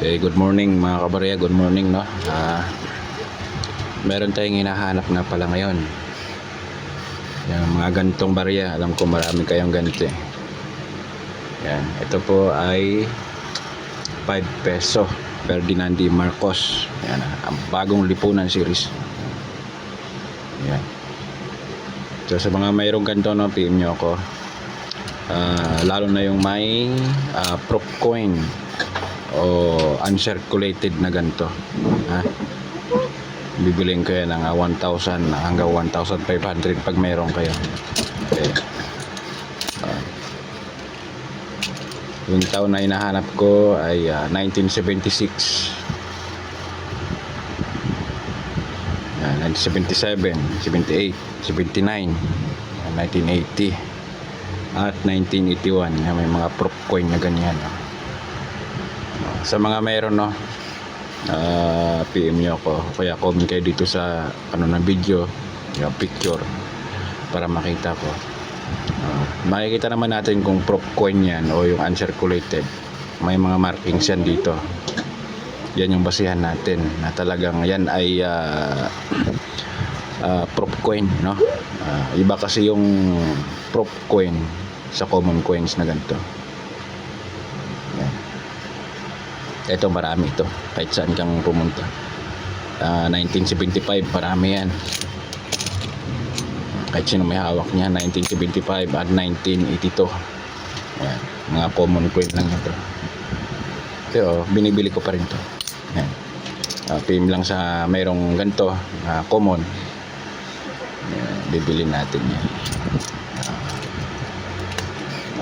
Okay, good morning mga kabarya, good morning no. Ah, meron tayong hinahanap na pala ngayon. Yung mga gantong barya, alam ko marami kayong ganito eh. Yan, ito po ay 5 peso Ferdinand D. Marcos. Yan, ang bagong lipunan series. Yan. So sa mga mayroong ganito no, PM nyo ako. Ah, lalo na yung may ah, prop coin o uncirculated na ganito. Ha? Bibiling ko yan ng ah, 1,000 hanggang 1,500 pag meron kayo. Okay. Ah. yung taon na hinahanap ko ay ah, 1976. Yan, 1977, 78, 79, ah, 1980 at 1981 Yan, may mga prop coin na ganyan no? Sa mga mayroon no? Ah, PM nyo ako. Kaya comment kayo dito sa ano ng video yung picture para makita ko. Ah, makikita naman natin kung prop coin yan o yung uncirculated. May mga markings yan dito. Yan yung basihan natin na talagang yan ay ah, ah, prop coin no? Ah, iba kasi yung prop coin sa common coins na ganito yan. Ito marami ito. Kahit saan kang pumunta. Ah, 1975 marami yan. Kahit sino may hawak niya 1975 at 1982 yan. mga common coin lang ito. Pero binibili ko pa rin to. Yan. Ah, PM lang sa mayroong ganito na common. Yan, bibili natin yan.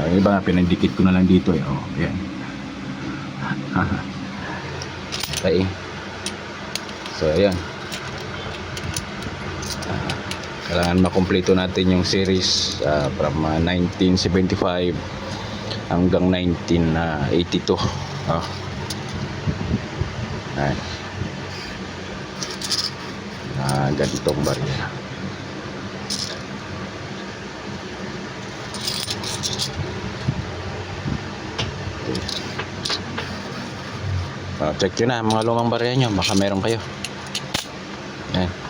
Yung iba nga pinagdikit ko na lang dito eh. Oh, yan okay so ayan. Ah, kailangan makumpleto natin yung series ah, from ah, 1975 hanggang 1982 oh. Ayan. Ah, ganitong barya Uh, check nyo na mga lumang barya nyo. Baka meron kayo. Yan.